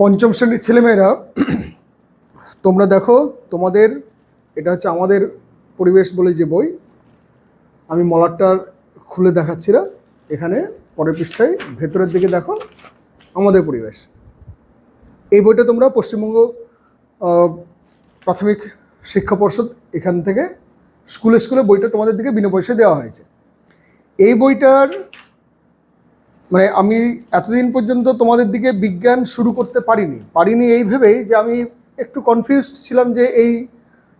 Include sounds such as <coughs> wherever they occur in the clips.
পঞ্চম শ্রেণির ছেলেমেয়েরা, তোমরা দেখো, তোমাদের, এটা হচ্ছে আমাদের পরিবেশ বলে যে বই, আমি মলারটার খুলে দেখাচ্ছি না, এখানে পরের পৃষ্ঠায় ভেতরের দিকে দেখো, আমাদের পরিবেশ। এই বইটা তোমরা পশ্চিমবঙ্গ প্রাথমিক শিক্ষা পর্ষদ এখান থেকে, স্কুলে স্কুলে বইটা তোমাদের দিকে বিনা পয়সায় দেওয়া হয়েছে। এই বইটার মানে আমি এতদিন পর্যন্ত তোমাদের দিকে বিজ্ঞান শুরু করতে পারিনি। পারিনি এই ভেবেই যে আমি একটু কনফিউজ ছিলাম যে এই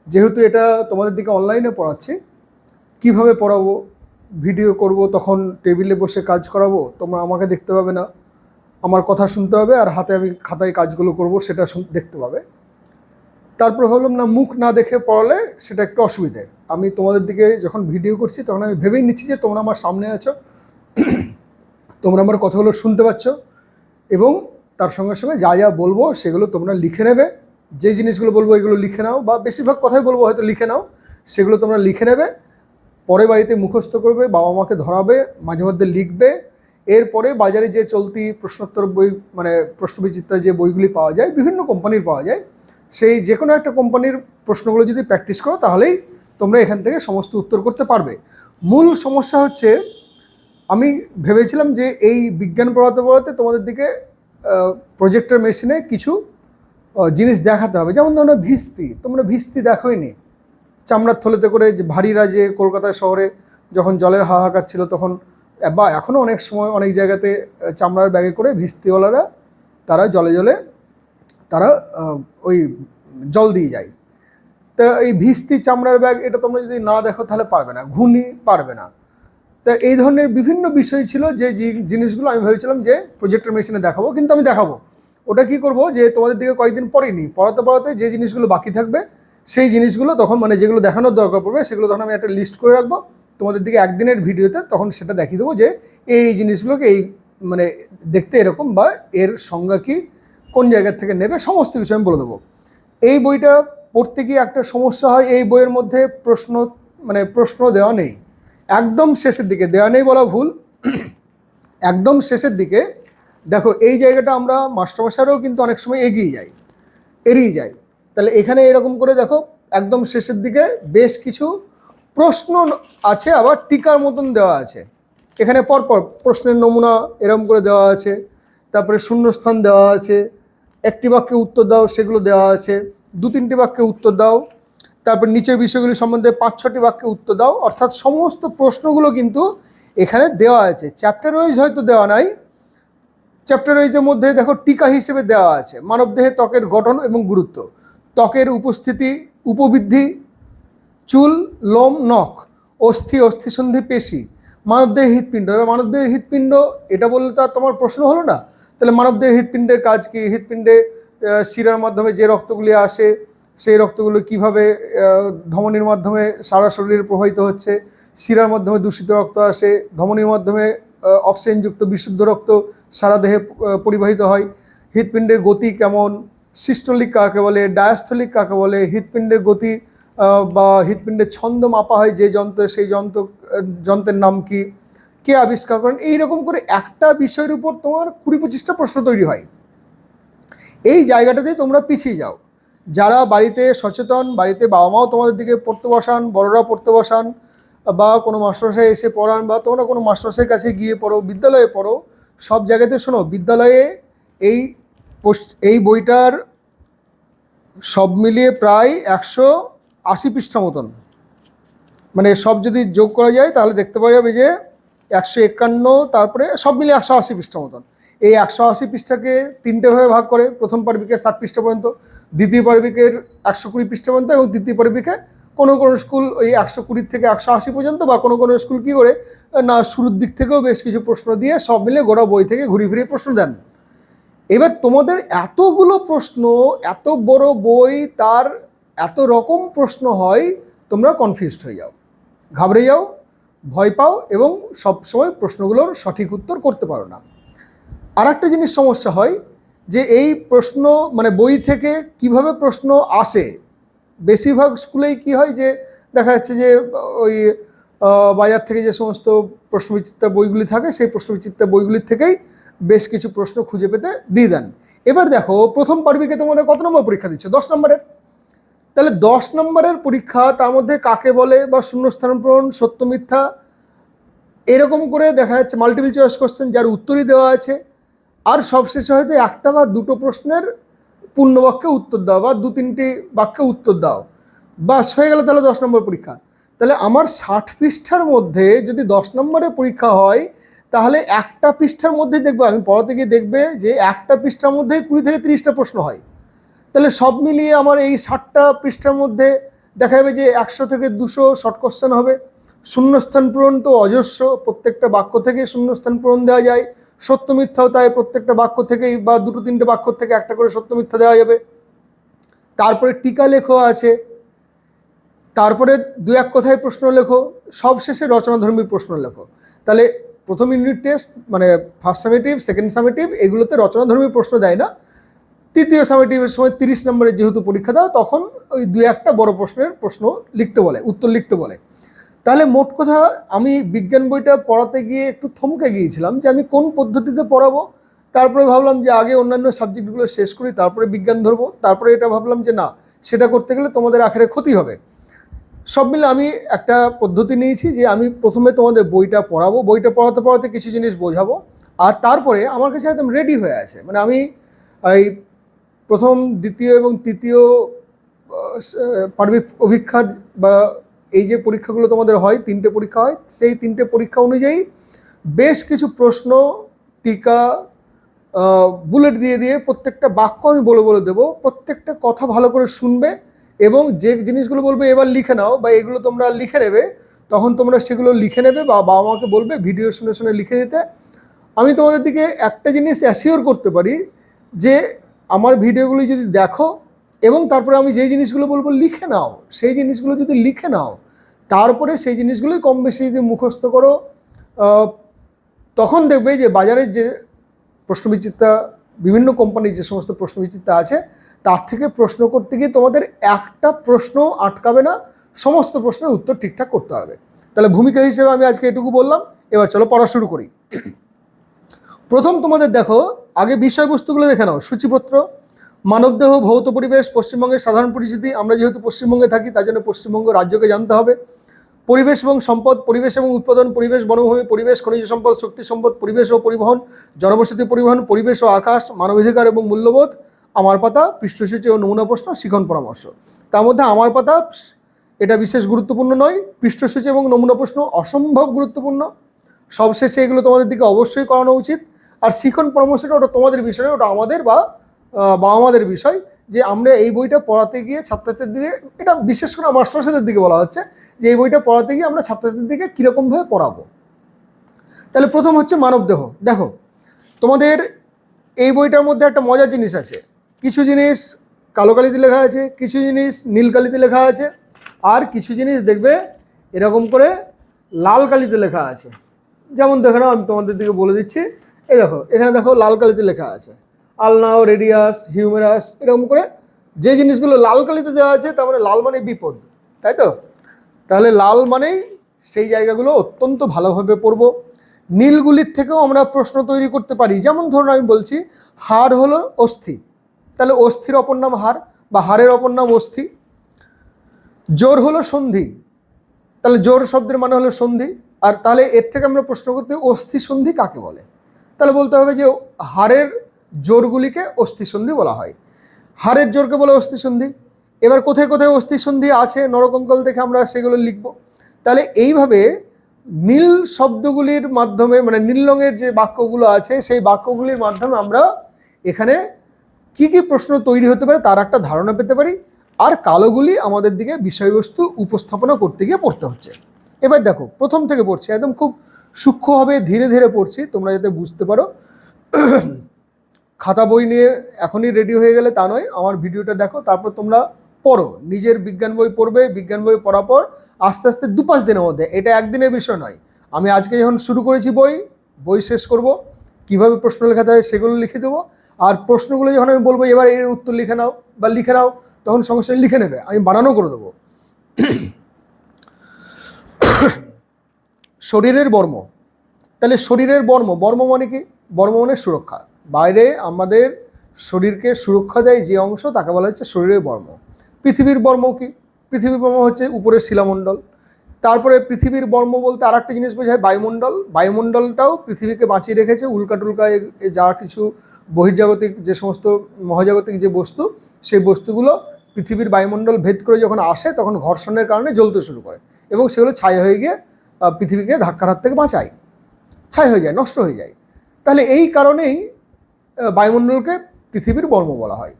যেহেতু এটা তোমাদের দিকে অনলাইনে পড়াচ্ছি, কীভাবে পড়াবো? ভিডিও করব, তখন টেবিলে বসে কাজ করাবো? তোমরা আমাকে দেখতে পাবে না। আমার কথা শুনতে হবে আর হাতে আমি খাতায় কাজগুলো করব, সেটা দেখতে পাবে। তারপর ভাবলাম, না, মুখ না দেখে পড়ালে সেটা একটু অসুবিধে। আমি তোমাদের দিকে যখন ভিডিও করছি, তখন আমি ভেবেই নিচ্ছি যে তোমরা আমার সামনে আছো। তোমরা আমার কথাগুলো শুনতে পাচ্ছ এবং তার সঙ্গে সঙ্গে যা যা বলব সেগুলো তোমরা লিখে নেবে। যে জিনিসগুলো বলব এগুলো লিখে নাও বা বেশিরভাগ কথাই বলব হয়তো লিখে নাও, সেগুলো তোমরা লিখে নেবে। পরে বাড়িতে মুখস্থ করবে, বাবা মাকে ধরাবে, মাঝে মধ্যে লিখবে। এরপরে বাজারে যে চলতি প্রশ্নোত্তর বই মানে প্রশ্নবিচিত্রা যে বইগুলি পাওয়া যায়, বিভিন্ন কোম্পানির পাওয়া যায়, সেই যে কোনো একটা কোম্পানির প্রশ্নগুলো যদি প্র্যাকটিস করো, তাহলেই তোমরা এখান থেকে সমস্ত উত্তর করতে পারবে। মূল সমস্যা হচ্ছে আমি ভেবেছিলাম যে এই বিজ্ঞান পড়াতে পড়াতে তোমাদের দিকে প্রজেক্টর মেশিনে কিছু জিনিস দেখাতে হবে। যেমন ধরো ভিস্তি, তোমরা ভিস্তি দেখোইনি। চামড়ার থলেতে করে যে ভারীরা যে কলকাতা শহরে যখন জলের হাহাকার ছিল তখন বা এখনও অনেক সময় অনেক জায়গাতে চামড়ার ব্যাগে করে ভিস্তিওয়ালারা তারা জলে জলে, তারা ওই জল দিয়ে যায়। তা এই ভিস্তি চামড়ার ব্যাগ, এটা তোমরা যদি না দেখো তাহলে পারবে না ঘুনি পারবে না। তা এই ধরনের বিভিন্ন বিষয় ছিল যে জিনিসগুলো আমি ভেবেছিলাম যে প্রজেক্টর মেশিনে দেখাবো, কিন্তু আমি দেখাবো। ওটা কি করব যে তোমাদের দিকে কয়েকদিন পরেই নিই। পড়াতে পড়াতে যে জিনিসগুলো বাকি থাকবে, সেই জিনিসগুলো তখন মানে যেগুলো দেখানোর দরকার পড়বে, সেগুলো তখন আমি একটা লিস্ট করে রাখব। তোমাদের দিকে একদিনের ভিডিওতে তখন সেটা দেখিয়ে দেবো যে এই জিনিসগুলোকে এই মানে দেখতে এরকম বা এর সংজ্ঞা কি, কোন জায়গা থেকে নেবে, সমস্ত কিছু আমি বলে দেবো। এই বইটা পড়তে গিয়ে একটা সমস্যা হয়, এই বইয়ের মধ্যে প্রশ্ন মানে প্রশ্ন দেওয়া নেই। একদম শেষের দিকে দেওয়া নেই বলা ভুল, একদম শেষের দিকে, দেখো এই জায়গাটা আমরা মাস্টারমশাইরাও কিন্তু অনেক সময় এগিয়ে যাই, এড়িয়ে যাই। তাহলে এখানে এরকম করে দেখো, একদম শেষের দিকে বেশ কিছু প্রশ্ন আছে, আবার টিকার মতন দেওয়া আছে। এখানে পরপর প্রশ্নের নমুনা এরকম করে দেওয়া আছে, তারপরে শূন্যস্থান দেওয়া আছে, একটি বাক্যে উত্তর দাও, সেগুলো দেওয়া আছে দু তিনটি বাক্যে উত্তর দাও তারপর নিচের বিষয়গুলি সম্বন্ধে পাঁচ ছটি বাক্যে উত্তর দাও। অর্থাৎ সমস্ত প্রশ্নগুলো কিন্তু এখানে দেওয়া আছে। চ্যাপ্টার ওয়াইজ হয়তো দেওয়া নাই। চ্যাপ্টার ওয়াইজের মধ্যে দেখো টিকা হিসেবে দেওয়া আছে। মানবদেহে ত্বকের গঠন এবং গুরুত্ব। ত্বকের উপস্থিতি, উপবৃদ্ধি, চুল, লোম, নখ, অস্থি, অস্থিসন্ধি, পেশি মানবদেহের হৃৎপিণ্ড। এবার মানবদেহের হৃৎপিণ্ড, এটা বললে তো আর তোমার প্রশ্ন হলো না? তাহলে মানবদেহের হৃৎপিণ্ডের কাজ কি? হৃৎপিণ্ডে শিরার মাধ্যমে যে রক্তগুলি আসে সেই রক্তগুলো কীভাবে ধমনির মাধ্যমে সারা শরীরে প্রবাহিত হচ্ছে, শিরার মাধ্যমে দূষিত রক্ত আসে, ধমনির মাধ্যমে অক্সিজেনযুক্ত বিশুদ্ধ রক্ত সারা দেহে পরিবাহিত হয়, হৃৎপিণ্ডের গতি কেমন, সিস্টোলিক কাকে বলে, ডায়াস্থলিক কাকে বলে, হৃৎপিণ্ডের গতি বা হৃৎপিণ্ডের ছন্দ মাপা হয় যে যন্ত্র, সেই যন্ত্র যন্ত্রের নাম কি, কে আবিষ্কার করেন, এইরকম করে একটা বিষয়ের উপর তোমার কুড়ি পঁচিশটা প্রশ্ন তৈরি হয়। এই জায়গাটাতে তোমরা পিছিয়ে যাও। যারা বাড়িতে সচেতন, বাড়িতে বাবা মাও তোমাদের দিকে পড়তে বসান, বড়রা পড়তে বসান, বা কোনো মাস্টারমশাই এসে পড়ান, বা তোমরা কোনো মাস্টারমশাইয়ের কাছে গিয়ে পড়ো, বিদ্যালয়ে পড়ো, সব জায়গাতে শোনো, বিদ্যালয়ে এই এই বইটার সব মিলিয়ে প্রায় একশো আশি পৃষ্ঠা মতন। মানে সব যদি যোগ করা যায়, তাহলে দেখতে পাওয়া যাবে যে একশো একান্ন, তারপরে সব মিলিয়ে একশো আশি পৃষ্ঠা মতন। এই একশো আশি পৃষ্ঠাকে তিনটে ভাবে ভাগ করে প্রথম পার্বিকে ষাট পৃষ্ঠা পর্যন্ত, দ্বিতীয় পার্বিকের একশো কুড়ি পৃষ্ঠা পর্যন্ত এবং তৃতীয় পার্বিকে কোনো কোনো স্কুল ওই একশো কুড়ির থেকে একশো আশি পর্যন্ত বা কোনো কোনো স্কুল কী করে, না, শুরুর দিক থেকেও বেশ কিছু প্রশ্ন দিয়ে সব মিলে গোটা বই থেকে ঘুরিয়ে ফিরিয়ে প্রশ্ন দেন। এবার তোমাদের এতগুলো প্রশ্ন, এত বড় বই, তার এত রকম প্রশ্ন হয়, তোমরা কনফিউজড হয়ে যাও। ঘাবড়ে যাও, ভয় পাও এবং সব সময় প্রশ্নগুলোর সঠিক উত্তর করতে পারো না। আর একটা জিনিস সমস্যা হয় যে এই প্রশ্ন মানে বই থেকে কীভাবে প্রশ্ন আসে? বেশিরভাগ স্কুলেই কি হয় যে দেখা যাচ্ছে যে ওই বাজার থেকে যে সমস্ত প্রশ্নবিচিত্রা বইগুলি থাকে, সেই প্রশ্নবিচিত্রা বইগুলির থেকেই বেশ কিছু প্রশ্ন খুঁজে পেতে দিয়ে দেন। এবার দেখো, প্রথম পার্বিকে তোমরা কত নম্বর পরীক্ষা দিচ্ছ? দশ নম্বরের। তাহলে দশ নম্বরের পরীক্ষা তার মধ্যে কাকে বলে বা শূন্যস্থান পূরণ সত্য মিথ্যা, এরকম করে দেখা যাচ্ছে মাল্টিপল চয়েস কোশ্চেন যার উত্তরই দেওয়া আছে। আর সবশেষে হয়তো একটা বা দুটো প্রশ্নের পূর্ণ বাক্যে উত্তর দাও, বা দু তিনটি বাক্যে উত্তর দাও। বাস, হয়ে গেল তাহলে দশ নম্বর পরীক্ষা। তাহলে আমার ষাট পৃষ্ঠার মধ্যে যদি দশ নম্বরে পরীক্ষা হয়, তাহলে একটা পৃষ্ঠার মধ্যে দেখবে, আমি পড়াতে গিয়ে দেখবে যে একটা পৃষ্ঠার মধ্যেই কুড়ি থেকে তিরিশটা প্রশ্ন হয়। তাহলে সব মিলিয়ে আমার এই ষাটটা পৃষ্ঠার মধ্যে দেখা যাবে যে একশো থেকে দুশো শর্ট কোশ্চেন হবে। শূন্যস্থান পূরণ তো অজস্র, প্রত্যেকটা বাক্য থেকে শূন্যস্থান পূরণ দেওয়া যায়। সত্য মিথ্যাও তাই প্রত্যেকটা বাক্য থেকেই বা দুটো তিনটে বাক্য থেকে একটা করে সত্য মিথ্যা দেওয়া যাবে। তারপরে টিকা লেখো আছে। তারপরে দু এক কথায় প্রশ্ন লেখো। সবশেষে রচনাধর্মী প্রশ্ন লেখো। তাহলে প্রথম ইউনিট টেস্ট মানে ফার্স্ট সামেটিভ সেকেন্ড সামেটিভ এগুলোতে রচনাধর্মী প্রশ্ন দেয় না। তৃতীয় সামেটিভের সময় তিরিশ নম্বরের যেহেতু পরীক্ষা দাও, তখন ওই দু একটা বড় প্রশ্নের প্রশ্ন লিখতে বলে, উত্তর লিখতে বলে। তাহলে মোট কথা, আমি বিজ্ঞান বইটা পড়াতে গিয়ে একটু থমকে গিয়েছিলাম যে আমি কোন পদ্ধতিতে পড়াবো। তারপরে ভাবলাম যে আগে অন্যান্য সাবজেক্টগুলো শেষ করি, তারপরে বিজ্ঞান ধরবো। তারপরে এটা ভাবলাম যে না, সেটা করতে গেলে তোমাদের আখেরে ক্ষতি হবে। সব মিলে আমি একটা পদ্ধতি নিয়েছি যে আমি প্রথমে তোমাদের বইটা পড়াবো। বইটা পড়াতে পড়াতে কিছু জিনিস বোঝাবো। আর তারপরে আমার কাছে একদম রেডি হয়ে আছে। মানে আমি এই প্রথম, দ্বিতীয় এবং তৃতীয় পার্বিক অভিক্ষার বা এই যে পরীক্ষাগুলো তোমাদের হয়, তিনটে পরীক্ষা হয়, সেই তিনটে পরীক্ষা অনুযায়ী বেশ কিছু প্রশ্ন, টিকা বুলেট দিয়ে দিয়ে প্রত্যেকটা বাক্য আমি বলে বলে দেবো। প্রত্যেকটা কথা ভালো করে শুনবে এবং যে জিনিসগুলো বলবে এবার লিখে নাও বা এগুলো তোমরা লিখে নেবে, তখন তোমরা সেগুলো লিখে নেবে বা বাবা মাকে বলবে ভিডিও শুনে শুনে লিখে দিতে। আমি তোমাদের দিকে একটা জিনিস অ্যাসিওর করতে পারি যে আমার ভিডিওগুলি যদি দেখো এবং তারপরে আমি যেই জিনিসগুলো বলব লিখে নাও, সেই জিনিসগুলো যদি লিখে নাও তারপরে সেই জিনিসগুলোই কম বেশি যদি মুখস্থ করো তখন দেখবে যে বাজারের যে প্রশ্নবিচিত্রা, বিভিন্ন কোম্পানির যে সমস্ত প্রশ্নবিচিত্রা আছে, তার থেকে প্রশ্ন করতে গিয়ে তোমাদের একটা প্রশ্ন আটকাবে না, সমস্ত প্রশ্নের উত্তর ঠিকঠাক করতে পারবে। তাহলে ভূমিকা হিসেবে আমি আজকে এটুকু বললাম, এবার চলো পড়া শুরু করি। প্রথম তোমাদের দেখো, আগে বিষয়বস্তুগুলো দেখে নাও, সূচিপত্র মানবদেহ, ভৌত পরিবেশ, পশ্চিমবঙ্গের সাধারণ পরিস্থিতি, আমরা যেহেতু পশ্চিমবঙ্গে থাকি, তার জন্য পশ্চিমবঙ্গ রাজ্যকে জানতে হবে। পরিবেশ এবং সম্পদ, পরিবেশ এবং উৎপাদন, পরিবেশ, বনভূমি, পরিবেশ, খনিজ সম্পদ, শক্তি সম্পদ, পরিবেশ ও পরিবহন, জনবসতি পরিবহন, পরিবেশ ও আকাশ, মানবাধিকার এবং মূল্যবোধ, আমার পাতা, পৃষ্ঠসূচি ও নমুনা প্রশ্ন, শিখন পরামর্শ। তার মধ্যে আমার পাতা, এটা বিশেষ গুরুত্বপূর্ণ নয়, পৃষ্ঠসূচি এবং নমুনা প্রশ্ন অসম্ভব গুরুত্বপূর্ণ। সবশেষে এগুলো তোমাদের দিকে অবশ্যই করানো উচিত। আর শিখন পরামর্শটা ওটা তোমাদের বিষয় ওটা আমাদের বা বাবা মাদের বিষয় যে আমরা এই বইটা পড়াতে গিয়ে ছাত্রছাত্রীদের দিকে, এটা বিশেষ করে মাস্টারসাদের দিকে বলা হচ্ছে যে এই বইটা পড়াতে গিয়ে আমরা ছাত্রছাত্রীদের দিকে কীরকমভাবে পড়াবো। তাহলে প্রথম হচ্ছে মানবদেহ। দেখো, তোমাদের এই বইটার মধ্যে একটা মজার জিনিস আছে। কিছু জিনিস কালো কালিতে লেখা আছে, কিছু জিনিস নীল কালিতে লেখা আছে, আর কিছু জিনিস দেখবে এরকম করে লাল কালিতে লেখা আছে। যেমন দেখো না, আমি তোমাদের দিকে বলে দিচ্ছি। এই দেখো, এখানে দেখো লাল কালিতে লেখা আছে। আলনাও, রেডিয়াস, হিউমেরাস, এরকম করে যে জিনিসগুলো লাল কালিতে দেওয়া আছে, তার মানে লাল মানে বিপদ, তাই তো? তাহলে লাল মানেই সেই জায়গাগুলো অত্যন্ত ভালোভাবে পড়ব। নীলগুলির থেকেও আমরা প্রশ্ন তৈরি করতে পারি। যেমন ধরুন আমি বলছি, হাড় হলো অস্থি। তাহলে অস্থির অপর নাম হাড় বা হাড়ের অপর নাম অস্থি। জোর হলো সন্ধি। তাহলে জোর শব্দের মানে হলো সন্ধি। আর তাহলে এর থেকে আমরা প্রশ্ন করতে, অস্থি সন্ধি কাকে বলে? তাহলে বলতে হবে যে হাড়ের জোরগুলিকে অস্থিসন্ধি বলা হয়। হাড়ের জোরকে বলে অস্থিসন্ধি। এবার কোথায় কোথায় অস্থিসন্ধি আছে, নরকঙ্কল থেকে আমরা সেগুলো লিখব। তাহলে এইভাবে নীল শব্দগুলির মাধ্যমে মানে নীল রঙের যে বাক্যগুলো আছে, সেই বাক্যগুলির মাধ্যমে আমরা এখানে কি কি প্রশ্ন তৈরি হতে পারে তার একটা ধারণা পেতে পারি। আর কালোগুলি আমাদের দিকে বিষয়বস্তু উপস্থাপনা করতে গিয়ে পড়তে হচ্ছে। এবার দেখো, প্রথম থেকে পড়ছি, একদম খুব সূক্ষ্মভাবে ধীরে ধীরে পড়ছি, তোমরা যাতে বুঝতে পারো। খাতা বই নিয়ে এখনই রেডি হয়ে গেলে তা নয়, আমার ভিডিওটা দেখো, তারপর তোমরা পড়ো। নিজের বিজ্ঞান বই পড়বে, বিজ্ঞান বই পড়ার পর আস্তে আস্তে দু পাঁচ দিনের মধ্যে, এটা একদিনের বিষয় নয়। আমি আজকে যখন শুরু করেছি বই বই শেষ করব, কীভাবে প্রশ্ন লেখাতে হয় সেগুলো লিখে দেবো, আর প্রশ্নগুলো যখন আমি বলব, এবার এর উত্তর লিখে নাও বা লিখে নাও, তখন সঙ্গে সঙ্গে লিখে নেবে, আমি বানানো করে দেবো। <coughs> শরীরের বর্ম। তাহলে শরীরের বর্ম বর্ম মানে কি? বর্ম মানে সুরক্ষা। বাইরে আমাদের শরীরকে সুরক্ষা দেয় যে অংশ, তাকে বলা হচ্ছে শরীরের বর্ম। পৃথিবীর বর্ম কি? পৃথিবীর বর্ম হচ্ছে উপরের শিলামণ্ডল। তারপরে পৃথিবীর বর্ম বলতে আর একটা জিনিস বোঝায়, বায়ুমণ্ডল। বায়ুমণ্ডলটাও পৃথিবীকে বাঁচিয়ে রেখেছে উল্কা টুলকা যা কিছু বহির্জাগতিক যে সমস্ত মহাজাগতিক যে বস্তু, সেই বস্তুগুলো পৃথিবীর বায়ুমণ্ডল ভেদ করে যখন আসে, তখন ঘর্ষণের কারণে জ্বলতে শুরু করে এবং সেগুলো ছাই হয়ে গিয়ে পৃথিবীকে ধাক্কার হাত থেকে বাঁচায়। ছাই হয়ে যায়, নষ্ট হয়ে যায়। তাহলে এই কারণেই বায়ুমণ্ডলকে পৃথিবীর বর্ম বলা হয়।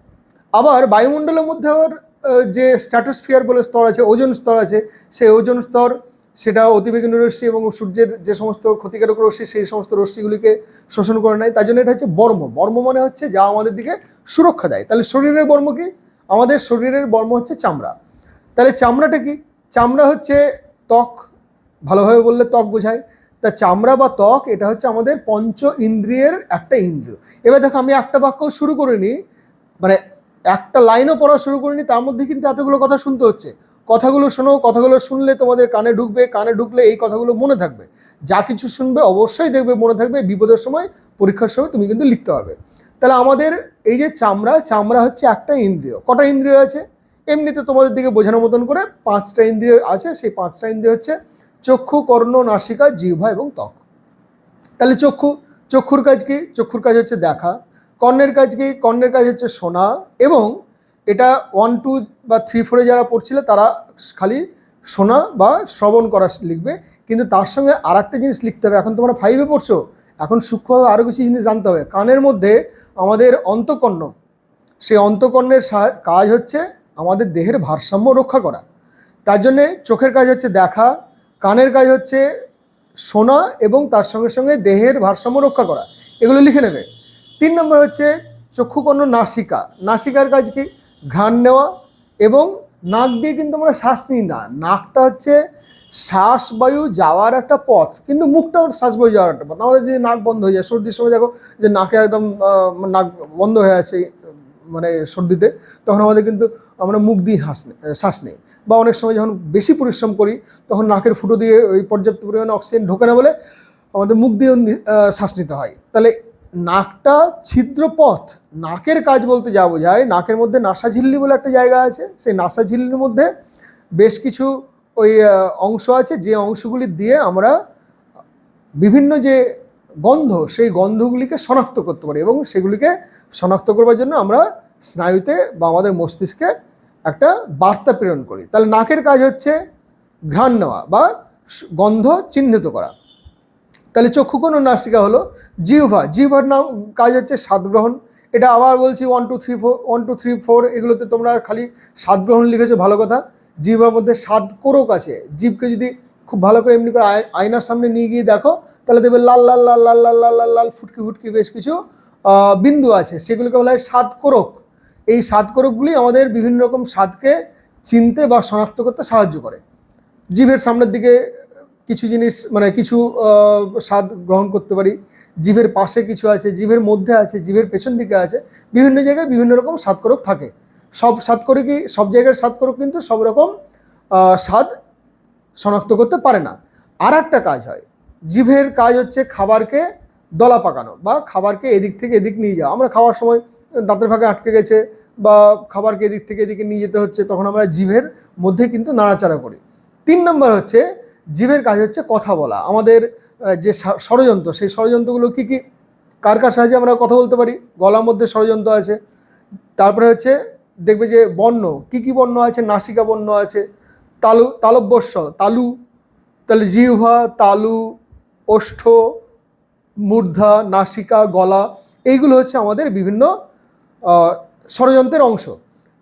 আবার বায়ুমণ্ডলের মধ্যে আবার যে স্ট্র্যাটোস্ফিয়ার বলে স্তর আছে, ওজন স্তর আছে, সেই ওজন স্তর, সেটা অতিবেগুনি রশ্মি এবং সূর্যের যে সমস্ত ক্ষতিকারক রশ্মি, সেই সমস্ত রশ্মিগুলিকে শোষণ করে নেয়। তাই জন্য এটা হচ্ছে বর্ম। বর্ম মানে হচ্ছে যা আমাদের দিকে সুরক্ষা দেয়। তাহলে শরীরের বর্ম কি? আমাদের শরীরের বর্ম হচ্ছে চামড়া। তাহলে চামড়াটা কি? চামড়া হচ্ছে ত্বক। ভালোভাবে বললে ত্বক বোঝায়। তা চামড়া বা ত্বক, এটা হচ্ছে আমাদের পঞ্চ ইন্দ্রিয়ের একটা ইন্দ্রিয়। এবার দেখো, আমি একটা বাক্য শুরু করিনি মানে একটা লাইনও পড়া শুরু করিনি তার মধ্যে কিন্তু এতগুলো কথা শুনতে হচ্ছে। কথাগুলো শোনো, কথাগুলো শুনলে তোমাদের কানে ঢুকবে, কানে ঢুকলে এই কথাগুলো মনে থাকবে। যা কিছু শুনবে অবশ্যই দেখবে, মনে থাকবে, বিপদের সময়, পরীক্ষার সময় তুমি কিন্তু লিখতে পারবে। তাহলে আমাদের এই যে চামড়া চামড়া হচ্ছে একটা ইন্দ্রিয়। কটা ইন্দ্রিয় আছে? এমনিতে তোমাদের দিকে বোঝানোর মতন করে পাঁচটা ইন্দ্রিয় আছে, সেই পাঁচটা ইন্দ্রিয় হচ্ছে চক্ষু, কর্ণ, নাসিকা, জিহ্বা এবং ত্বক। তাহলে চক্ষু, চক্ষুর কাজ কি? চক্ষুর কাজ হচ্ছে দেখা। কর্ণের কাজ কি? কর্ণের কাজ হচ্ছে শোনা এবং এটা ওয়ান টু বা থ্রি ফোরে যারা পড়ছিল তারা খালি শোনা বা শ্রবণ করা লিখবে। কিন্তু তার সঙ্গে আর একটা জিনিস লিখতে হবে। এখন তোমরা ফাইভে পড়ছো। এখন সূক্ষ্মভাবে আরও কিছু জিনিস জানতে হবে। কানের মধ্যে আমাদের অন্তকর্ণ, সেই অন্তকর্ণের কাজ হচ্ছে আমাদের দেহের ভারসাম্য রক্ষা করা। তার জন্যে চোখের কাজ হচ্ছে দেখা কানের কাজ হচ্ছে শোনা এবং তার সঙ্গে সঙ্গে দেহের ভারসাম্য রক্ষা করা। এগুলো লিখে নেবে। তিন নম্বর হচ্ছে চক্ষুকর্ণ নাসিকা। নাসিকার কাজ কি? ঘ্রাণ নেওয়া এবং নাক দিয়ে কিন্তু আমরা শ্বাস নিই না। নাকটা হচ্ছে শ্বাস বায়ু যাওয়ার একটা পথ, কিন্তু মুখটাও শ্বাস বায়ু যাওয়ার একটা পথ। আমাদের যদি নাক বন্ধ হয়ে যায়, সর্দির সময় দেখো যে নাকে একদম নাক বন্ধ হয়ে আছে মানে সর্দিতে তখন আমাদের কিন্তু আমরা মুখ দিয়ে হাস শ্বাস নেই। বা অনেক সময় যখন বেশি পরিশ্রম করি, তখন নাকের ফুটো দিয়ে ওই পর্যাপ্ত পরিমাণে অক্সিজেন ঢোকে না বলে আমাদের মুখ দিয়েও শ্বাস নিতে হয়। তাহলে নাকটা ছিদ্রপথ, নাকের কাজ বলতে যা বোঝায়, নাকের মধ্যে নাসা ঝিল্লি বলে একটা জায়গা আছে, সেই নাসা ঝিল্লির মধ্যে বেশ কিছু ওই অংশ আছে, যে অংশগুলি দিয়ে আমরা বিভিন্ন যে গন্ধ, সেই গন্ধগুলিকে শনাক্ত করতে পারি এবং সেগুলিকে শনাক্ত করবার জন্য আমরা স্নায়ুতে বা আমাদের মস্তিষ্কে একটা বার্তা প্রেরণ করি। তাহলে নাকের কাজ হচ্ছে ঘ্রাণ নেওয়া বা গন্ধ চিহ্নিত করা। তাহলে চক্ষুকোণ নাসিকা হলো জিহ্বা। জিহ্বার নাম, কাজ হচ্ছে স্বাদ গ্রহণ। এটা আবার বলছি one two three four one two three four এগুলোতে তোমরা খালি স্বাদ গ্রহণ লিখেছো, ভালো কথা। জিহ্বার মধ্যে স্বাদ কোরক আছে। জীবকে যদি খুব ভালো করে এমনি করে আয়- আয়নার সামনে নিয়ে গিয়ে দেখো। তাহলে দেখবে লাল লাল লাল লাল লাল লাল লাল লাল, ফুটকি ফুটকি বেশ কিছু বিন্দু আছে। সেগুলোকে বলা হয় স্বাদ কোরক এই স্বাদ কোরকগুলি আমাদের বিভিন্ন রকম স্বাদকে চিনতে বা শনাক্ত করতে সাহায্য করে। জিভের সামনের দিকে কিছু জিনিস মানে কিছু স্বাদ গ্রহণ করতে পারি। জিভের পাশে কিছু আছে জিভের মধ্যে আছে জিভের পেছন দিকে আছে। বিভিন্ন জায়গায় বিভিন্ন রকম স্বাদকরক থাকে। সব স্বাদকরকই সব জায়গার স্বাদকরক কিন্তু সব রকম স্বাদ শনাক্ত করতে পারে না। আর একটা কাজ হয়, জিভের কাজ হচ্ছে খাবারকে দলা পাকানো বা খাবারকে এদিক থেকে এদিক নিয়ে যাওয়া। আমরা খাওয়ার সময় দাঁতের ফাঁকে আটকে গেছে বা খাবারকে এদিক থেকে এদিকে নিয়ে যেতে হচ্ছে, তখন আমরা জিভের মধ্যে কিন্তু নাড়াচাড়া করি। তিন নম্বর হচ্ছে, জিভের কাজ হচ্ছে কথা বলা। আমাদের যে ষড়যন্ত্র, সেই ষড়যন্ত্রগুলো কী কী? কার কার সাহায্যে আমরা কথা বলতে পারি? গলার মধ্যে ষড়যন্ত্র আছে। তারপরে হচ্ছে, দেখবে যে বর্ণ, কি কি বর্ণ আছে? নাসিকা বর্ণ আছে। তালু, তালব্যস্য, তালু তাহলে জিহ্বা তালু, ওষ্ঠ, মূর্ধা, নাসিকা, গলা, এইগুলো হচ্ছে আমাদের বিভিন্ন ষড়যন্ত্রের অংশ।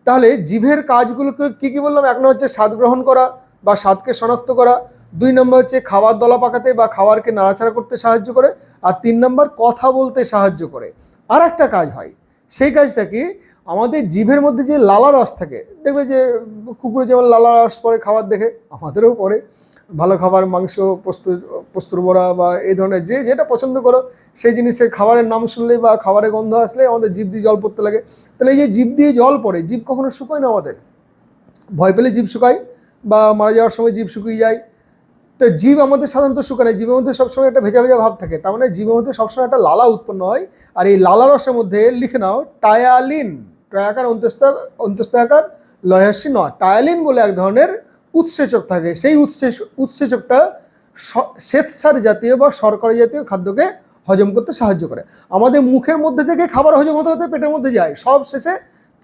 তাহলে জিভের কাজগুলোকে কী কী বললাম? এক নম্বর হচ্ছে স্বাদ গ্রহণ করা বা স্বাদকে শনাক্ত করা। দুই নম্বর হচ্ছে খাবার দলা পাকাতে বা খাবারকে নাড়াচাড়া করতে সাহায্য করে। আর তিন নম্বর কথা বলতে সাহায্য করে। আর একটা কাজ হয়। সেই কাজটা কি? আমাদের জিভের মধ্যে যে লালা রস থাকে, দেখবে যে কুকুরে যেমন লালা রস পরে খাবার দেখে, আমাদেরও পড়ে ভালো খাবার, মাংস, পোস্ত, পোস্তর বড়া বা এই ধরনের যে যেটা পছন্দ করো, সেই জিনিসের খাবারের নাম শুনলে বা খাবারের গন্ধ আসলে আমাদের জিভ দিয়ে জল পড়তে লাগে। তাহলে এই যে জিভ দিয়ে জল পড়ে জিভ কখনো শুকোয় না আমাদের। ভয় পেলে জিভ শুকায় বা মারা যাওয়ার সময় জিভ শুকিয়ে যায়। তো জীব আমাদের সাধারণত শুকায় জীবের মধ্যে সবসময় একটা ভেজা ভেজা ভাব থাকে। তার মানে জীবের মধ্যে সবসময় একটা লালা উৎপন্ন হয়। আর এই লালা রসের মধ্যে লিখে নাও, টায়ালিন। ট্রায়াকার, অন্তস্থ আকার লয়াসী নয়। টায়ালিন বলে এক ধরনের উৎসেচক থাকে। সেই উৎসেচ, উৎসেচকটা শ্বেতসার জাতীয় বা শর্করা জাতীয় খাদ্যকে হজম করতে সাহায্য করে। আমাদের মুখের মধ্যে থেকে খাবার হজম হতে হতে পেটের মধ্যে যায়। সব শেষে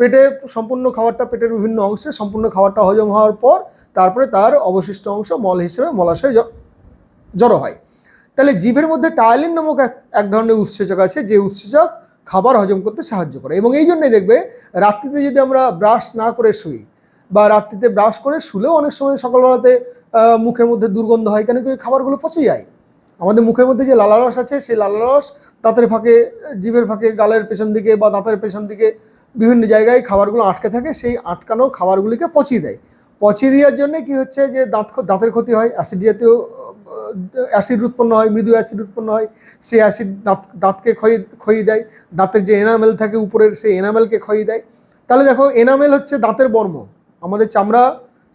পেটে সম্পূর্ণ খাবারটা, পেটের বিভিন্ন অংশে সম্পূর্ণ খাবারটা হজম হওয়ার পর তারপরে তার অবশিষ্ট অংশ মল হিসেবে মলাশয়ে জড়ো হয়। তাহলে জিভের মধ্যে টায়ালিন নামক এক ধরনের উৎসেচক আছে। যে উৎসেচক খাবার হজম করতে সাহায্য করে। এবং এই জন্যই দেখবে, রাত্রিতে যদি আমরা ব্রাশ না করে শুই বা রাত্রিতে ব্রাশ করে শুলেও অনেক সময় সকালবেলাতে মুখের মধ্যে দুর্গন্ধ হয়, কেন কি খাবারগুলো পচে যায়। আমাদের মুখের মধ্যে যে লালারস আছে, সেই লালারস দাঁতের ফাঁকে, জিভের ফাঁকে, গালের পেছন দিকে বা দাঁতের পেছন দিকে বিভিন্ন জায়গায় খাবারগুলো আটকে থাকে, সেই আটকানো খাবারগুলিকে পচিয়ে দেয়। পচিয়ে দেওয়ার জন্য কি হচ্ছে যে দাঁত দাঁতের ক্ষতি হয় অ্যাসিড জাতীয় অ্যাসিড উৎপন্ন হয়, মৃদু অ্যাসিড উৎপন্ন হয় সে অ্যাসিড দাঁত, দাঁতকে ক্ষয়ী ক্ষয়ী দেয়, দাঁতের যে এনামেল থাকে উপরের সেই এনামেলকে ক্ষয়ী দেয়। তাহলে দেখো এনামেল হচ্ছে দাঁতের বর্ম। আমাদের চামড়া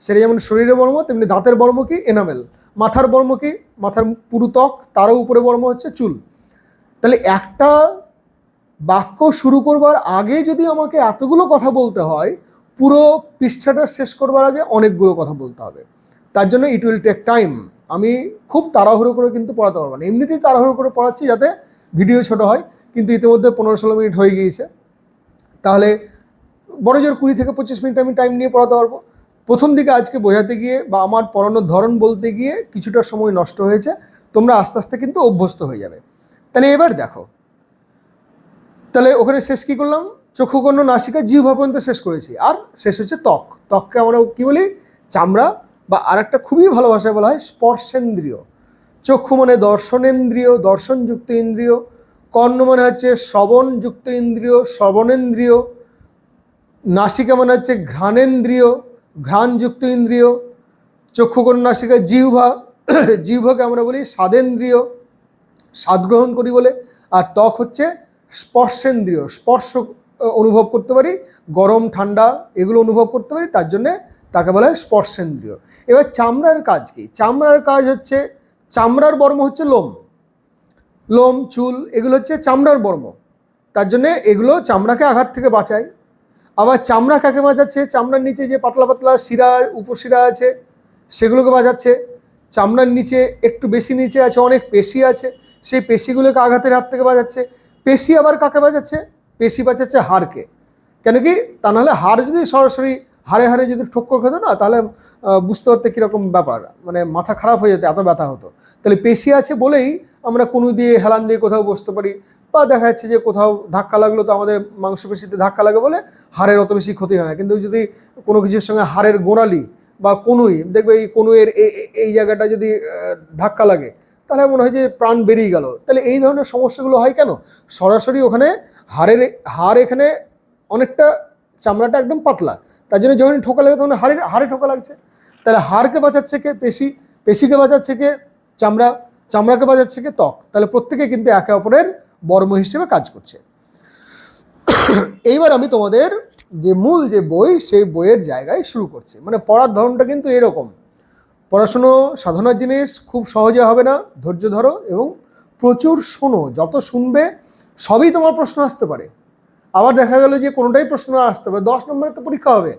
সেটা যেমন শরীরের বর্ম, তেমনি দাঁতের বর্ম কি? এনামেল মাথার বর্ম কি? মাথার পুরু ত্বক, তারও উপরে বর্ম হচ্ছে চুল। তাহলে একটা বাক্য শুরু করবার আগে যদি আমাকে এতগুলো কথা বলতে হয় পুরো পৃষ্ঠাটা শেষ করবার আগে অনেকগুলো কথা বলতে হবে। তার জন্য ইট উইল টেক টাইম আমি খুব তাড়াহুড়ো করে কিন্তু পড়াতে পারব না। এমনিতেই তাড়াহুড়ো করে পড়াচ্ছি যাতে ভিডিও ছোট হয়, কিন্তু ইতিমধ্যে পনেরো ষোলো মিনিট হয়ে গিয়েছে। তাহলে বড় জোর কুড়ি থেকে পঁচিশ মিনিট আমি টাইম নিয়ে পড়াতে পারব। প্রথম দিকে আজকে বোঝাতে গিয়ে বা আমার পড়ানোর ধরন বলতে গিয়ে কিছুটা সময় নষ্ট হয়েছে। তোমরা আস্তে আস্তে কিন্তু অভ্যস্ত হয়ে যাবে। তাহলে এবার দেখো। তাহলে ওখানে শেষ কী করলাম? চক্ষুকর্ণ নাসিকা জিহ্বা পর্যন্ত শেষ করেছি। আর শেষ হচ্ছে ত্বক। ত্বককে আমরা কী বলি? চামড়া বা আরেকটা খুবই ভালো ভাষায় বলা হয় স্পর্শেন্দ্রিয়। চক্ষু মানে দর্শনেন্দ্রিয়, দর্শনযুক্ত ইন্দ্রিয়। কর্ণ মানে হচ্ছে শ্রবণযুক্ত ইন্দ্রিয়, শ্রবণেন্দ্রিয়। নাসিকা মানে হচ্ছে ঘ্রাণেন্দ্রিয়, ঘ্রাণযুক্ত ইন্দ্রিয়। চক্ষুকর্ণ নাসিকা জিহ্বা, <coughs> জিহ্বাকে আমরা বলি স্বাদেন্দ্রিয়। স্বাদ গ্রহণ করি বলে। আর ত্বক হচ্ছে স্পর্শেন্দ্রিয়, স্পর্শ অনুভব করতে পারি। গরম, ঠান্ডা এগুলো অনুভব করতে পারি, তার জন্যে তাকে বলা হয় স্পর্শেন্দ্রিয়। এবার চামড়ার কাজ কি? চামড়ার কাজ হচ্ছে, চামড়ার বর্ম হচ্ছে লোম। লোম, চুল এগুলো হচ্ছে চামড়ার বর্ম। তার জন্যে এগুলো চামড়াকে আঘাত থেকে বাঁচায়। আবার চামড়া কাকে বাঁচাচ্ছে? চামড়ার নিচে যে পাতলা পাতলা শিরা, উপশিরা আছে, সেগুলোকে বাঁচাচ্ছে। চামড়ার নিচে একটু বেশি নিচে আছে, অনেক পেশি আছে, সেই পেশিগুলোকে আঘাতের হাত থেকে বাঁচাচ্ছে। পেশি আবার কাকে বাঁচাচ্ছে? পেশি বাঁচাচ্ছে হাড়কে। কেন কি? তা নাহলে হাড় যদি সরাসরি হাড়ে হাড়ে যদি ঠক্কর খেতো না, তাহলে বুঝতে পারতে কীরকম ব্যাপার। মানে মাথা খারাপ হয়ে যেত, এত ব্যথা হতো। তাহলে পেশি আছে বলেই আমরা কোনো দিয়ে, হেলান দিয়ে কোথাও বসতে পারি বা দেখা যাচ্ছে যে কোথাও ধাক্কা লাগল তো আমাদের মাংসপেশিতে ধাক্কা লাগে বলে হাড়ের অত বেশি ক্ষতি হয় না। কিন্তু যদি কোনো কিছুর সঙ্গে হাড়ের গোড়ালি বা কনুই, দেখবে এই এই- এই জায়গাটা যদি ধাক্কা লাগে, তাহলে মনে হয় যে প্রাণ বেরিয়ে গেল। তাহলে এই ধরনের সমস্যাগুলো হয় কেন? সরাসরি ওখানে হাড়ের হাড় এখানে অনেকটা চামড়াটা একদম পাতলা। তার জন্য যখন ঠোকা লাগে তখন হাড়ে হাড়ে ঠোকা লাগছে। তাহলে হাড়কে বাঁচাচ্ছে কে? পেশি। পেশিকে বাঁচাচ্ছে কে? চামড়া। চামড়াকে বাঁচাচ্ছে কে? ত্বক। তাহলে প্রত্যেকে কিন্তু একে অপরের বর্ম হিসেবে কাজ করছে। এইবার আমি তোমাদের যে মূল যে বই, সেই বইয়ের জায়গায় শুরু করছি। মানে পড়ার ধরনটা কিন্তু এরকম। পড়াশুনো সাধনার জিনিস খুব সহজে হবে না। ধৈর্য ধরো এবং প্রচুর শোনো। যত শুনবে সবই তোমার প্রশ্ন আসতে পারে। আবার দেখা গেল যে কোনোটাই প্রশ্ন আসতে পারে। দশ নম্বরে তো পরীক্ষা হবে।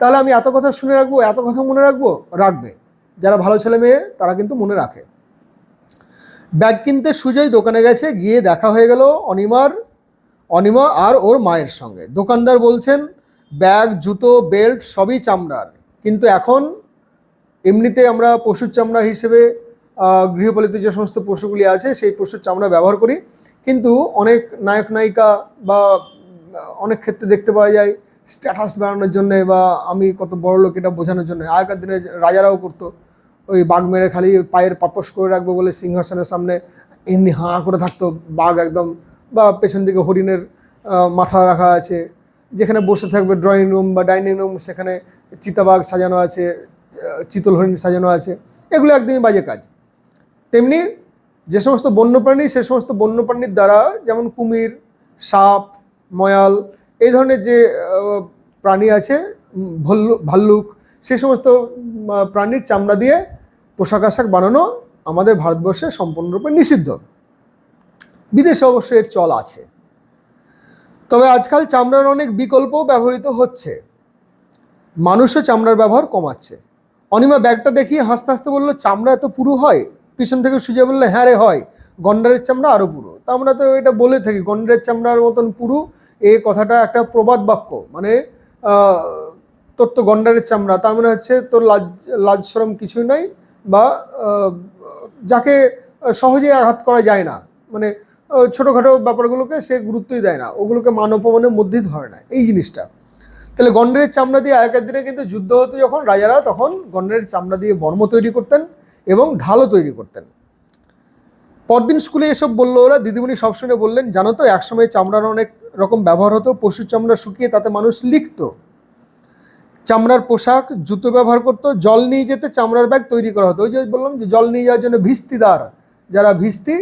তাহলে আমি এত কথা শুনে রাখব, এত কথা মনে রাখব? রাখবে। যারা ভালো ছেলে মেয়ে, তারা কিন্তু মনে রাখে। ব্যাগ কিনতে সুজয় দোকানে গেছে, গিয়ে দেখা হয়ে গেল অনিমার, অনিমা আর ওর মায়ের সঙ্গে। দোকানদার বলছেন, ব্যাগ, জুতো, বেল্ট সবই চামড়ার। কিন্তু এখন এমনিতে আমরা পশুর চামড়া হিসেবে গৃহপালিত যে সমস্ত পশুগুলি আছে, সেই পশুর চামড়া ব্যবহার করি। কিন্তু অনেক নায়ক, নায়িকা বা অনেক ক্ষেত্রে দেখতে পাওয়া যায় স্ট্যাটাস বাড়ানোর জন্য বা আমি কত বড় লোক এটা বোঝানোর জন্য। আগেকার দিনে রাজারাও করতো। ওই বাঘ মেরে খালি পায়ের পাপস করে রাখব বলে সিংহাসনের সামনে এমনি হাঁ করে থাকতো। বাঘ একদম বা পেছন দিকে হরিণের মাথা রাখা আছে। যেখানে বসে থাকবে ড্রয়িং রুম বা ডাইনিং রুম সেখানে চিতাবাঘ সাজানো আছে চিতল হরিণ সাজানো আছে। এগুলো একদমই বাজে কাজ। তেমনি যে সমস্ত বন্যপ্রাণী, সে সমস্ত বন্যপ্রাণীর দ্বারা যেমন কুমির, সাপ, ময়াল, এই ধরনের যে প্রাণী আছে ভল্লু, ভাল্লুক, সে সমস্ত প্রাণীর চামড়া দিয়ে পোশাক আশাক বানানো আমাদের ভারতবর্ষে সম্পূর্ণরূপে নিষিদ্ধ। বিদেশে অবশ্যই এর চল আছে। তবে আজকাল চামড়ার অনেক বিকল্পও ব্যবহৃত হচ্ছে। মানুষও চামড়ার ব্যবহার কমাচ্ছে। অনিমা ব্যাগটা দেখিয়ে হাসতে হাসতে বলল, চামড়া এত পুরু হয়? পিছন থেকে সুজে বললে হ্যাঁ রে, হয়। গন্ডারের চামড়া আরও পুরো। তা আমরা তো এটা বলে থাকি, গন্ডারের চামড়ার মতন পুরু এ কথাটা একটা প্রবাদ বাক্য। মানে তোর তো গন্ডারের চামড়া, তার মানে হচ্ছে তোর লাজ লাজ কিছুই নাই বা যাকে সহজেই আঘাত করা যায় না। মানে ছোটোখাটো ব্যাপারগুলোকে সে গুরুত্বই দেয় না, ওগুলোকে মান অপমানের মধ্যেই ধরে না এই জিনিসটা। তাহলে গন্ডারের চামড়া দিয়ে আগেকার দিনে কিন্তু যুদ্ধ হতো যখন, রাজারা তখন গন্ডারের চামড়া দিয়ে বর্ম তৈরি করতেন এবং ঢালও তৈরি করতেন। পরদিন স্কুলে এসব বলল ওরা। দিদিমণি সব শুনে বললেন, জানো তো, একসময় চামড়ার অনেক রকম ব্যবহার হতো। পশুর চামড়া শুকিয়ে তাতে মানুষ লিখতো। চামড়ার পোশাক, জুতো ব্যবহার করতো, জল নিয়ে যেতে চামড়ার ব্যাগ তৈরি করা হতো। ওই যে বললাম যে, জল নিয়ে যাওয়ার জন্য ভিস্তিদার যারা ভিস্তি,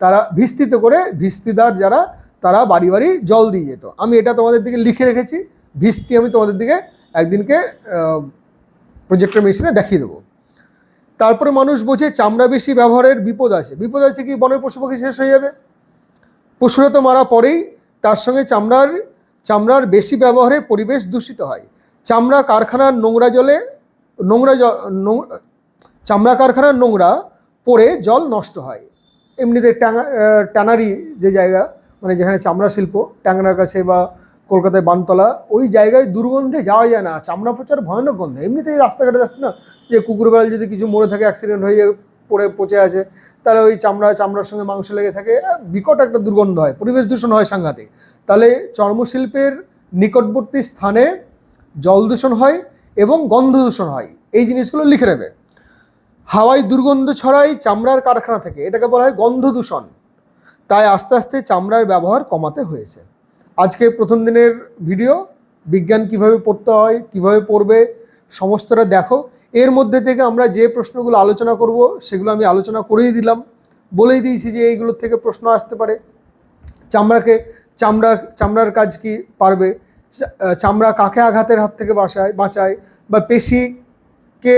তারা ভিস্তিতে করে ভিস্তিদার যারা, তারা বাড়ি বাড়ি জল দিয়ে যেত। আমি এটা তোমাদের দিকে লিখে রেখেছি। ভিস্তি আমি তোমাদের দিকে একদিনকে প্রজেক্টর মেশিনে দেখিয়ে দেবো। তারপরে মানুষ বোঝে চামড়া বেশি ব্যবহারের বিপদ আছে। বিপদ আছে কি? বনের পশু পাখি শেষ হয়ে যাবে। পশুরা তো মারা পরেই তার সঙ্গে চামড়ার চামড়ার বেশি ব্যবহারে পরিবেশ দূষিত হয়। চামড়া কারখানার নোংরা জলে, নোংরা চামড়া কারখানার নোংরা পড়ে জল নষ্ট হয়। এমনিতে ট্যাঙা ট্যানারি যে জায়গা মানে যেখানে চামড়া শিল্প ট্যাংরার কাছে বা কলকাতায় বানতলা, ওই জায়গায় দুর্গন্ধে যাওয়া যায় না, চামড়া পচার ভয়ানক গন্ধ। এমনিতেই রাস্তাঘাটে দেখো না, যে কুকুর বেড়াল যদি কিছু মরে থাকে অ্যাক্সিডেন্ট হয়ে পড়ে, পচে আছে, তাহলে ওই চামড়া, চামড়ার সঙ্গে মাংস লেগে থাকে বিকট একটা দুর্গন্ধ হয়, পরিবেশ দূষণ হয় সাংঘাতিক। তাহলে চর্মশিল্পের নিকটবর্তী স্থানে জল দূষণ হয় এবং গন্ধ দূষণ হয়, এই জিনিসগুলো লিখে নেবে। হাওয়ায় দুর্গন্ধ ছড়ায় চামড়ার কারখানা থেকে, এটাকে বলা হয় গন্ধ দূষণ। তাই আস্তে আস্তে চামড়ার ব্যবহার কমাতে হয়েছে। আজকে প্রথম দিনের ভিডিও, বিজ্ঞান কীভাবে পড়তে হয়, কীভাবে পড়বে, সমস্তটা দেখো। এর মধ্যে থেকে আমরা যে প্রশ্নগুলো আলোচনা করব, সেগুলো আমি আলোচনা করেই দিলাম। বলেই দিয়েছি যে এইগুলোর থেকে প্রশ্ন আসতে পারে। চামড়াকে, চামড়া, চামড়ার কাজ কি পারবে? চামড়া কাকে আঘাতের হাত থেকে বাঁচায় বাঁচায়? বা পেশি কে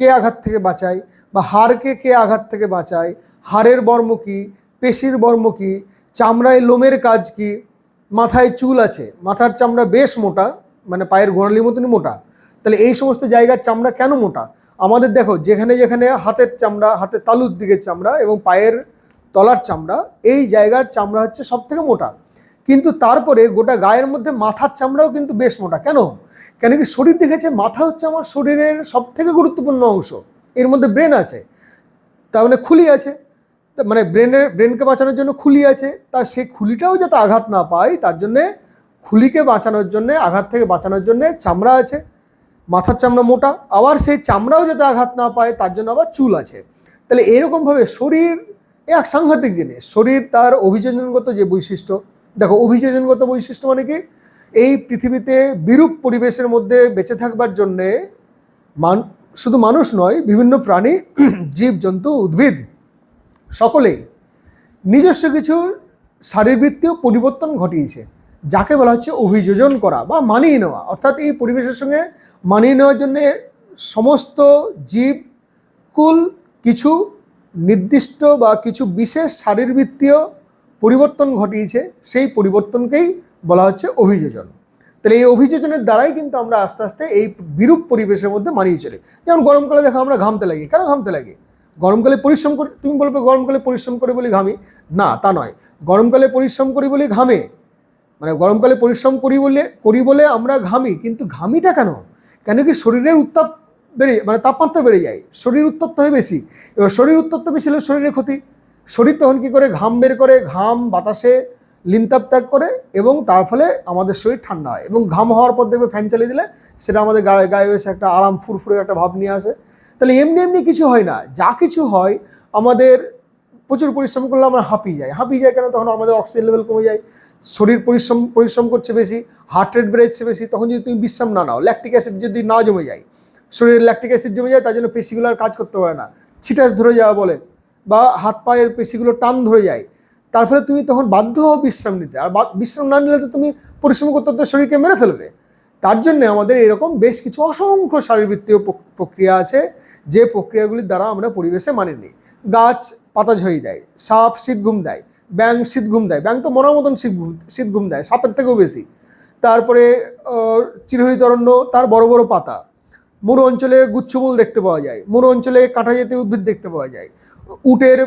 কে আঘাত থেকে বাঁচায়? বা হাড়কে কে আঘাত থেকে বাঁচায়? হাড়ের বর্ম কী? পেশির বর্ম কী? চামড়ায় লোমের কাজ কি? মাথায় চুল আছে, মাথার চামড়া বেশ মোটা মানে পায়ের গোড়ালির মতনই মোটা। তাহলে এই সমস্ত জায়গার চামড়া কেন মোটা? আমাদের দেখো, যেখানে যেখানে হাতের চামড়া, হাতের তালুর দিকের চামড়া এবং পায়ের তলার চামড়া, এই জায়গার চামড়া হচ্ছে সব থেকে মোটা। কিন্তু তারপরে গোটা গায়ের মধ্যে মাথার চামড়াও কিন্তু বেশ মোটা। কেন? কেন কি শরীর দেখেছে মাথা হচ্ছে আমার শরীরের সব থেকে গুরুত্বপূর্ণ অংশ। এর মধ্যে ব্রেন আছে, তার মানে খুলি আছে। মানে ব্রেনের ব্রেনকে বাঁচানোর জন্য খুলি আছে, তা সেই খুলিটাও যাতে আঘাত না পায়, তার জন্যে খুলিকে বাঁচানোর জন্যে, আঘাত থেকে বাঁচানোর জন্যে চামড়া আছে, মাথার চামড়া মোটা, আবার সেই চামড়াও যাতে আঘাত না পায়, তার জন্য আবার চুল আছে। তাহলে এরকমভাবে শরীর এক সাংঘাতিক জিনিস, শরীর তার অভিযোজনগত যে বৈশিষ্ট্য, দেখো অভিযোজনগত বৈশিষ্ট্য মানে কি? এই পৃথিবীতে বিরূপ পরিবেশের মধ্যে বেঁচে থাকবার জন্যে মান, শুধু মানুষ নয়, বিভিন্ন প্রাণী, <clears throat> জীবজন্তু, উদ্ভিদ সকলেই নিজস্ব কিছু শারীরবৃত্তীয় পরিবর্তন ঘটিয়েছে, যাকে বলা হচ্ছে অভিযোজন করা বা মানিয়ে নেওয়া। অর্থাৎ এই পরিবেশের সঙ্গে মানিয়ে নেওয়ার জন্য সমস্ত জীব, কুল কিছু নির্দিষ্ট বা কিছু বিশেষ শারীরবৃত্তীয় পরিবর্তন ঘটিয়েছে, সেই পরিবর্তনকেই বলা হচ্ছে অভিযোজন। তাহলে এই অভিযোজনের দ্বারাই কিন্তু আমরা আস্তে আস্তে এই বিরূপ পরিবেশের মধ্যে মানিয়ে চলি। যেমন গরমকালে দেখো আমরা ঘামতে লাগি। কেন ঘামতে লাগে? গরমকালে পরিশ্রম করি, তুমি বলবে গরমকালে পরিশ্রম করে বলি ঘামি। না, তা নয়। গরমকালে পরিশ্রম করি বলি ঘামে। মানে গরমকালে পরিশ্রম করি বলে করি বলে আমরা ঘামি, কিন্তু ঘামিটা কেন? কেন কি শরীরের উত্তাপ বেড়ে মানে তাপমাত্রা বেড়ে যায়? শরীর উত্তপ্ত হয় বেশি। এবার শরীর উত্তপ্ত বেশি হলে শরীরের ক্ষতি। শরীর তখন কী করে? ঘাম বের করে, ঘাম, বাতাসে লিনতাপ ত্যাগ করে এবং তার ফলে আমাদের শরীর ঠান্ডা হয় এবং ঘাম হওয়ার পর দেখবে ফ্যান চালিয়ে দিলে সেটা আমাদের গায়ে গায়ে এসে একটা আরাম ফুরফুরে একটা ভাব নিয়ে আসে। তাহলে এমনি এমনি কিছু হয় না। যা কিছু হয়, আমাদের প্রচুর পরিশ্রম করলে আমরা হাঁপিয়ে যাই। হাঁপিয়ে যায় কেন? তখন আমাদের অক্সিজেন লেভেল কমে যায়, শরীর পরিশ্রম পরিশ্রম করছে বেশি হার্ট রেট বেড়েছে বেশি, তখন যদি তুমি বিশ্রাম না নাও ল্যাকটিক অ্যাসিড যদি না জমে যায়, শরীরে ল্যাকটিক অ্যাসিড জমে যায়, তার জন্য পেশিগুলো আর কাজ করতে পারে না। ছিটাস ধরে যাওয়া বলে, বা হাত পায়ের পেশিগুলো টান ধরে যায়, তার ফলে তুমি তখন বাধ্য হও বিশ্রাম নিতে। আর বিশ্রাম না নিলে তো তুমি পরিশ্রম করতে শরীরকে মেরে ফেলবে। তার জন্য আমাদের এরকম বেশ কিছু অসংখ্য শারীরবৃত্তীয় প্রক্রিয়া আছে যে প্রক্রিয়াগুলির দ্বারা আমরা পরিবেশে মানিয়ে নিই। গাছ পাতা ঝরিয়ে দেয় সাপ শীত ঘুম দেয় ব্যাং শীত ঘুম দেয় ব্যাং তো মরার মতন শীত ঘুম শীত ঘুম দেয় সাপের থেকেও বেশি। তারপরে আহ, চিরহরিত অরণ্য তার বড় বড় পাতা। মরু অঞ্চলে গুচ্ছমূল দেখতে পাওয়া যায় মরু অঞ্চলে কাঁটা জাতীয় উদ্ভিদ দেখতে পাওয়া যায়। উটের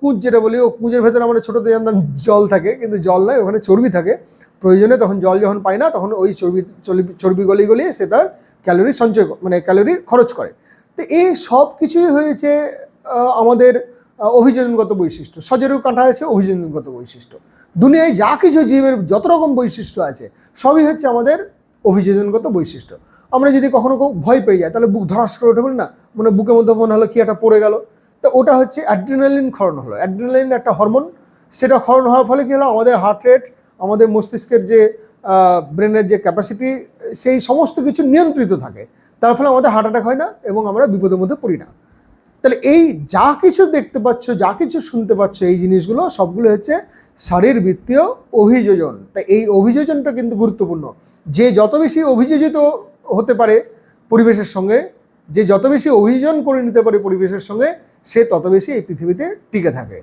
কুঁজ যেটা বলি, ও কুঁজের ভেতরে আমরা ছোটোতে জানতাম জল থাকে, কিন্তু জল নয় ওখানে চর্বি থাকে। প্রয়োজনে তখন জল যখন পায় না, তখন ওই চর্বি চর্বি- চর্বি গলি গলিয়ে সে তার ক্যালোরি সঞ্চয় মানে ক্যালোরি খরচ করে। তো এই সব কিছুই হয়েছে আমাদের অভিযোজনগত বৈশিষ্ট্য। সজেরও কাঁটা আছে, অভিযোজনগত বৈশিষ্ট্য। দুনিয়ায় যা কিছু জীবের যত রকম বৈশিষ্ট্য আছে, সবই হচ্ছে আমাদের অভিযোজনগত বৈশিষ্ট্য। আমরা যদি কখনো ভয় পেয়ে যাই, তাহলে বুক ধরাস করে ওঠে বলি, না মানে বুকের মধ্যে মনে হলো কি একটা পড়ে গেল। তো ওটা হচ্ছে অ্যাড্রিনালিন ক্ষরণ হলো। অ্যাড্রিনালিন একটা হরমোন সেটা ক্ষরণ হওয়ার ফলে কী হলো? আমাদের হার্ট রেট আমাদের মস্তিষ্কের যে ব্রেনের যে ক্যাপাসিটি সেই সমস্ত কিছু নিয়ন্ত্রিত থাকে। তার ফলে আমাদের হার্ট অ্যাটাক হয় না এবং আমরা বিপদের মধ্যে পড়ি না। তাহলে এই যা কিছু দেখতে পাচ্ছ, যা কিছু শুনতে পাচ্ছ, এই জিনিসগুলো সবগুলো হচ্ছে শারীরবৃত্তীয় অভিযোজন। তাই এই অভিযোজনটা কিন্তু গুরুত্বপূর্ণ। যে যত বেশি অভিযোজিত হতে পারে পরিবেশের সঙ্গে, যে যত বেশি অভিযোজন করে নিতে পারে পরিবেশের সঙ্গে সে তত বেশি এই পৃথিবীতে টিকে থাকে।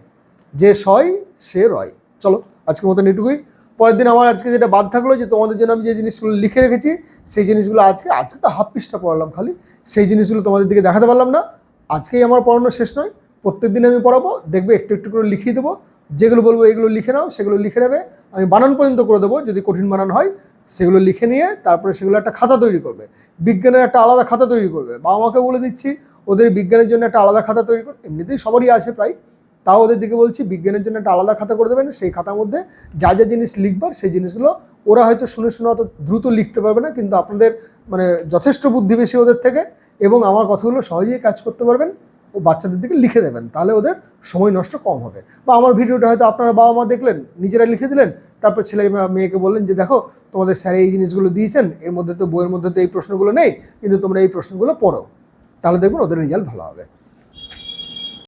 যে সয়, সে রয়। চলো, আজকের মতন এটুকুই। পরের দিন আমার আজকে যেটা বাদ থাকল, যে তোমাদের জন্য আমি যে জিনিসগুলো লিখে রেখেছি, সেই জিনিসগুলো আজকে আজকে তো হাফ পিসটা পড়ালাম খালি। সেই জিনিসগুলো তোমাদের দিকে দেখাতে পারলাম না। আজকেই আমার পড়ানো শেষ নয়। প্রত্যেক দিন আমি পড়াবো, দেখবে একটু একটু করে লিখিয়ে দেবো। যেগুলো বলব এগুলো লিখে নাও, সেগুলো লিখে নেবে। আমি বানান পর্যন্ত করে দেবো, যদি কঠিন বানান হয়, সেগুলো লিখে নিয়ে তারপরে সেগুলো একটা খাতা তৈরি করবে। বিজ্ঞানের একটা আলাদা খাতা তৈরি করবে। বাবা মাকে বলে দিচ্ছি ওদের বিজ্ঞানের জন্য একটা আলাদা খাতা তৈরি করবে এমনিতেই সবারই আছে প্রায়। তাও ওদের দিকে বলছি, বিজ্ঞানের জন্য একটা আলাদা খাতা করে দেবেন, সেই খাতার মধ্যে যা যা জিনিস লিখবার, সেই জিনিসগুলো ওরা হয়তো শুনে শুনে অত দ্রুত লিখতে পারবে না, কিন্তু আপনাদের মানে যথেষ্ট বুদ্ধি বেশি ওদের থেকে এবং আমার কথাগুলো সহজেই কাজ করতে পারবেন ও বাচ্চাদের দিকে লিখে দেবেন, তাহলে ওদের সময় নষ্ট কম হবে। বা আমার ভিডিওটা হয়তো আপনারা বাবা মা দেখলেন, নিজেরা লিখে দিলেন, তারপর ছেলে মেয়েকে বললেন যে, দেখো, তোমাদের স্যার এই জিনিসগুলো দিয়েছেন, এর মধ্যে তো বইয়ের মধ্যে তো এই প্রশ্নগুলো নেই, কিন্তু তোমরা এই প্রশ্নগুলো পড়ো। তাহলে দেখবেন ওদের রেজাল্ট ভালো হবে।